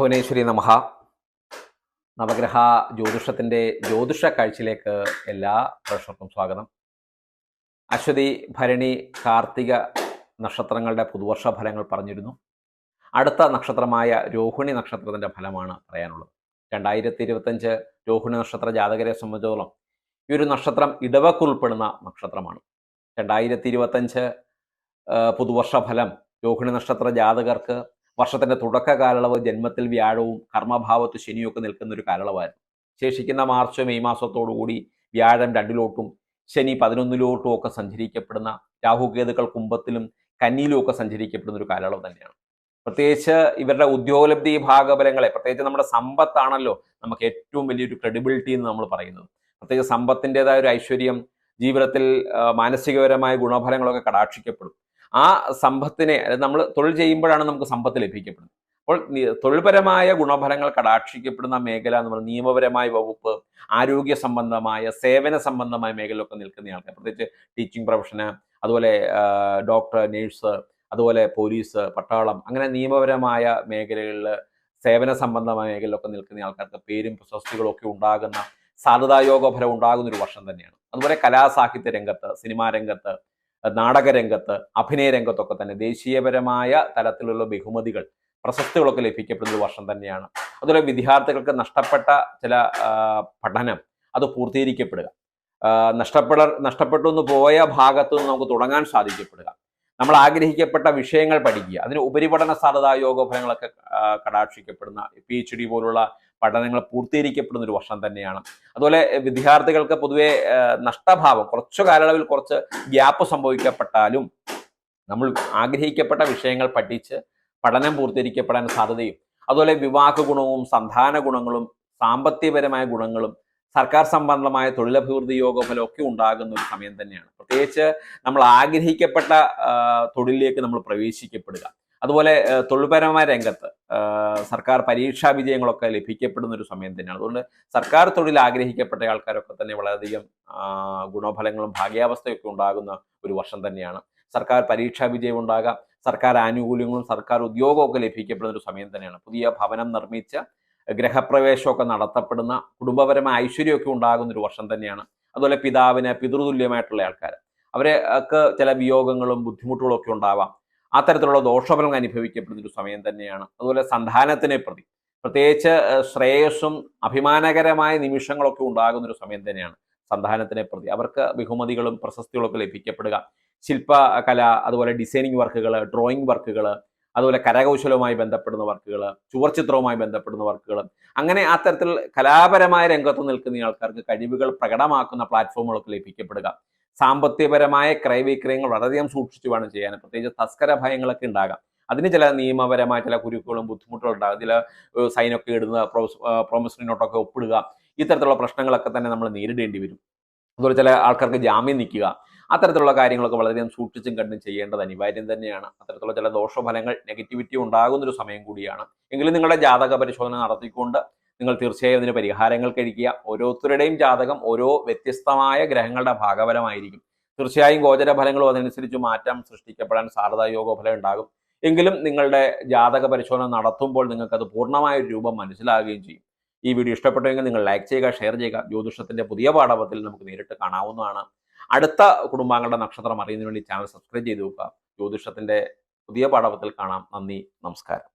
ഭുവനേശ്വരി നമഹ നവഗ്രഹ ജ്യോതിഷത്തിന്റെ ജ്യോതിഷ കാഴ്ചയിലേക്ക് എല്ലാ പ്രേക്ഷകർക്കും സ്വാഗതം. അശ്വതി ഭരണി കാർത്തിക നക്ഷത്രങ്ങളുടെ പുതുവർഷ ഫലങ്ങൾ പറഞ്ഞിരുന്നു. അടുത്ത നക്ഷത്രമായ രോഹിണി നക്ഷത്രത്തിന്റെ ഫലമാണ് പറയാനുള്ളത്. രണ്ടായിരത്തി ഇരുപത്തഞ്ച് രോഹിണി നക്ഷത്ര ജാതകരെ സംബന്ധിച്ചിടത്തോളം ഈ ഒരു നക്ഷത്രം ഇടവക്കുൾപ്പെടുന്ന നക്ഷത്രമാണ്. രണ്ടായിരത്തി ഇരുപത്തഞ്ച് പുതുവർഷ ഫലം രോഹിണി നക്ഷത്ര ജാതകർക്ക് വർഷത്തിന്റെ തുടക്ക കാലയളവ് ജന്മത്തിൽ വ്യാഴവും കർമ്മഭാവത്ത് ശനിയൊക്കെ നിൽക്കുന്ന ഒരു കാലയളവായിരുന്നു. ശേഷിക്കുന്ന മാർച്ച് മെയ് മാസത്തോടുകൂടി വ്യാഴം രണ്ടിലോട്ടും ശനി പതിനൊന്നിലോട്ടും ഒക്കെ സഞ്ചരിക്കപ്പെടുന്ന രാഹുകേതുക്കൾ കുംഭത്തിലും കന്നിയിലും ഒക്കെ സഞ്ചരിക്കപ്പെടുന്ന ഒരു കാലയളവ് തന്നെയാണ്. പ്രത്യേകിച്ച് ഇവരുടെ ഉദ്യോഗലബ്ധി ഭാഗബലങ്ങളെ പ്രത്യേകിച്ച് നമ്മുടെ സമ്പത്താണല്ലോ നമുക്ക് ഏറ്റവും വലിയൊരു ക്രെഡിബിലിറ്റി എന്ന് നമ്മൾ പറയുന്നത്. പ്രത്യേകിച്ച് സമ്പത്തിന്റെതായ ഒരു ഐശ്വര്യം ജീവിതത്തിൽ മാനസികപരമായ ഗുണഫലങ്ങളൊക്കെ കടാക്ഷിക്കപ്പെടും. ആ സമ്പത്തിനെ നമ്മൾ തൊഴിൽ ചെയ്യുമ്പോഴാണ് നമുക്ക് സമ്പത്ത് ലഭിക്കപ്പെടുന്നത്. അപ്പോൾ തൊഴിൽപരമായ ഗുണഫലങ്ങൾ കടാക്ഷിക്കപ്പെടുന്ന മേഖല എന്ന് പറയുന്നത് നിയമപരമായ വകുപ്പ് ആരോഗ്യ സംബന്ധമായ സേവന സംബന്ധമായ മേഖലയിലൊക്കെ നിൽക്കുന്ന ആൾക്കാർ. പ്രത്യേകിച്ച് ടീച്ചിങ് പ്രൊഫഷന് അതുപോലെ ഡോക്ടർ നേഴ്സ് അതുപോലെ പോലീസ് പട്ടാളം അങ്ങനെ നിയമപരമായ മേഖലകളിൽ സേവന സംബന്ധമായ മേഖലയിലൊക്കെ നിൽക്കുന്ന ആൾക്കാർക്ക് പേരും പ്രശസ്തികളും ഒക്കെ ഉണ്ടാകുന്ന സാധ്യതായോഗ ഫലം ഉണ്ടാകുന്ന ഒരു വർഷം തന്നെയാണ്. അതുപോലെ കലാസാഹിത്യ രംഗത്ത് സിനിമാ രംഗത്ത് നാടകരംഗത്ത് അഭിനയ രംഗത്തൊക്കെ തന്നെ ദേശീയപരമായ തലത്തിലുള്ള ബഹുമതികൾ പ്രശസ്തികളൊക്കെ ലഭിക്കപ്പെടുന്ന ഒരു വർഷം തന്നെയാണ്. അതുപോലെ വിദ്യാർത്ഥികൾക്ക് നഷ്ടപ്പെട്ട ചില പഠനം അത് പൂർത്തീകരിക്കപ്പെടുക. നഷ്ടപ്പെട നഷ്ടപ്പെട്ടു എന്ന് പോയ ഭാഗത്തു നിന്ന് നമുക്ക് തുടങ്ങാൻ സാധിക്കപ്പെടുക. നമ്മൾ ആഗ്രഹിക്കപ്പെട്ട വിഷയങ്ങൾ പഠിക്കുക. അതിന് ഉപരിപഠന സാധ്യതാ യോഗ ഫലങ്ങളൊക്കെ കടാക്ഷിക്കപ്പെടുന്ന പി എച്ച് ഡി പോലുള്ള പഠനങ്ങൾ പൂർത്തീകരിക്കപ്പെടുന്ന ഒരു വർഷം തന്നെയാണ്. അതുപോലെ വിദ്യാർത്ഥികൾക്ക് പൊതുവെ നഷ്ടഭാവം കുറച്ചു കാലയളവിൽ കുറച്ച് ഗ്യാപ്പ് സംഭവിക്കപ്പെട്ടാലും നമ്മൾ ആഗ്രഹിക്കപ്പെട്ട വിഷയങ്ങൾ പഠിച്ച് പഠനം പൂർത്തീകരിക്കപ്പെടാൻ സാധ്യതയും. അതുപോലെ വിവാഹ ഗുണവും സന്താന ഗുണങ്ങളും സാമ്പത്തികപരമായ ഗുണങ്ങളും സർക്കാർ സംബന്ധമായ തൊഴിലഭിവൃദ്ധി യോഗഫലം ഒക്കെ ഉണ്ടാകുന്ന ഒരു സമയം തന്നെയാണ്. പ്രത്യേകിച്ച് നമ്മൾ ആഗ്രഹിക്കപ്പെട്ട തൊഴിലിലേക്ക് നമ്മൾ പ്രവേശിക്കപ്പെടുക. അതുപോലെ തൊഴിൽപരമായ രംഗത്ത് സർക്കാർ പരീക്ഷാ വിജയങ്ങളൊക്കെ ലഭിക്കപ്പെടുന്ന ഒരു സമയം തന്നെയാണ്. അതുകൊണ്ട് സർക്കാർ തൊഴിൽ ആഗ്രഹിക്കപ്പെട്ട ആൾക്കാരൊക്കെ തന്നെ വളരെയധികം ഗുണഫലങ്ങളും ഭാഗ്യാവസ്ഥയൊക്കെ ഉണ്ടാകുന്ന ഒരു വർഷം തന്നെയാണ്. സർക്കാർ പരീക്ഷാ വിജയം ഉണ്ടാകാം സർക്കാർ ആനുകൂല്യങ്ങളും സർക്കാർ ഉദ്യോഗമൊക്കെ ലഭിക്കപ്പെടുന്ന ഒരു സമയം തന്നെയാണ്. പുതിയ ഭവനം നിർമ്മിച്ച ഗ്രഹപ്രവേശമൊക്കെ നടത്തപ്പെടുന്ന കുടുംബപരമായ ഐശ്വര്യമൊക്കെ ഉണ്ടാകുന്ന ഒരു വർഷം തന്നെയാണ്. അതുപോലെ പിതാവിന് പിതൃതുല്യമായിട്ടുള്ള ആൾക്കാർ ഒക്കെ ചില വിയോഗങ്ങളും ബുദ്ധിമുട്ടുകളും ഒക്കെ ഉണ്ടാവാം. അത്തരത്തിലുള്ള ദോഷഫലങ്ങൾ അനുഭവിക്കപ്പെടുന്ന ഒരു സമയം തന്നെയാണ്. അതുപോലെ സന്താനത്തിനെ പ്രതി. പ്രത്യേകിച്ച് ശ്രേയസ്സും അഭിമാനകരമായ നിമിഷങ്ങളൊക്കെ ഉണ്ടാകുന്ന ഒരു സമയം തന്നെയാണ് സന്താനത്തിനെ പ്രതി. അവർക്ക് ബഹുമതികളും പ്രശസ്തികളൊക്കെ ലഭിക്കപ്പെടുക. ശില്പകല അതുപോലെ ഡിസൈനിങ് വർക്കുകൾ ഡ്രോയിങ് വർക്കുകൾ അതുപോലെ കരകൗശലവുമായി ബന്ധപ്പെടുന്ന വർക്കുകൾ ചുവർച്ചിത്രവുമായി ബന്ധപ്പെടുന്ന വർക്കുകൾ അങ്ങനെ അത്തരത്തിൽ കലാപരമായ രംഗത്ത് നിൽക്കുന്ന ആൾക്കാർക്ക് കഴിവുകൾ പ്രകടമാക്കുന്ന പ്ലാറ്റ്ഫോമുകളൊക്കെ ലഭിക്കപ്പെടുക. സാമ്പത്തികപരമായ ക്രയവിക്രയങ്ങൾ വളരെയധികം സൂക്ഷിച്ചു വേണം ചെയ്യാൻ. പ്രത്യേകിച്ച് തസ്കര ഭയങ്ങളൊക്കെ ഉണ്ടാകാം. അതിന് ചില നിയമപരമായ ചില കുരുക്കുകളും ബുദ്ധിമുട്ടുകളും ഉണ്ടാകും. ചില സൈനൊക്കെ ഇടുന്ന പ്രോമിസറി നോട്ടൊക്കെ ഒപ്പിടുക. ഇത്തരത്തിലുള്ള പ്രശ്നങ്ങളൊക്കെ തന്നെ നമ്മൾ നേരിടേണ്ടി വരും. അതുപോലെ ചില ആൾക്കാർക്ക് ജാമ്യം നിൽക്കുക. അത്തരത്തിലുള്ള കാര്യങ്ങളൊക്കെ വളരെയധികം സൂക്ഷിച്ചും കണ്ടും ചെയ്യേണ്ടത് അനിവാര്യം തന്നെയാണ്. അത്തരത്തിലുള്ള ചില ദോഷഫലങ്ങൾ നെഗറ്റിവിറ്റി ഉണ്ടാകുന്നൊരു സമയം കൂടിയാണ്. എങ്കിലും നിങ്ങളുടെ ജാതക പരിശോധന നടത്തിക്കൊണ്ട് നിങ്ങൾ തീർച്ചയായും ഇതിന് പരിഹാരങ്ങൾ കഴിക്കുക. ഓരോരുത്തരുടെയും ജാതകം ഓരോ വ്യത്യസ്തമായ ഗ്രഹങ്ങളുടെ ഭാഗഫലമായിരിക്കും. തീർച്ചയായും ഗോചര ഫലങ്ങളും അതനുസരിച്ച് മാറ്റം സൃഷ്ടിക്കപ്പെടാൻ സാധ്യത യോഗഫലം ഉണ്ടാകും. എങ്കിലും നിങ്ങളുടെ ജാതക പരിശോധന നടത്തുമ്പോൾ നിങ്ങൾക്കത് പൂർണമായ ഒരു രൂപം മനസ്സിലാകുകയും ചെയ്യും. ഈ വീഡിയോ ഇഷ്ടപ്പെട്ടുവെങ്കിൽ നിങ്ങൾ ലൈക്ക് ചെയ്യുക ഷെയർ ചെയ്യുക. ജ്യോതിഷത്തിന്റെ പുതിയ പാഠപത്തിൽ നമുക്ക് നേരിട്ട് കാണാവുന്നതാണ്. അടുത്ത കുടുംബാംഗങ്ങളുടെ നക്ഷത്രം അറിയുന്നതിന് വേണ്ടി ചാനൽ സബ്സ്ക്രൈബ് ചെയ്ത് വെക്കുക. ജ്യോതിഷത്തിന്റെ പുതിയ പാഠപത്തിൽ കാണാം. നന്ദി നമസ്കാരം.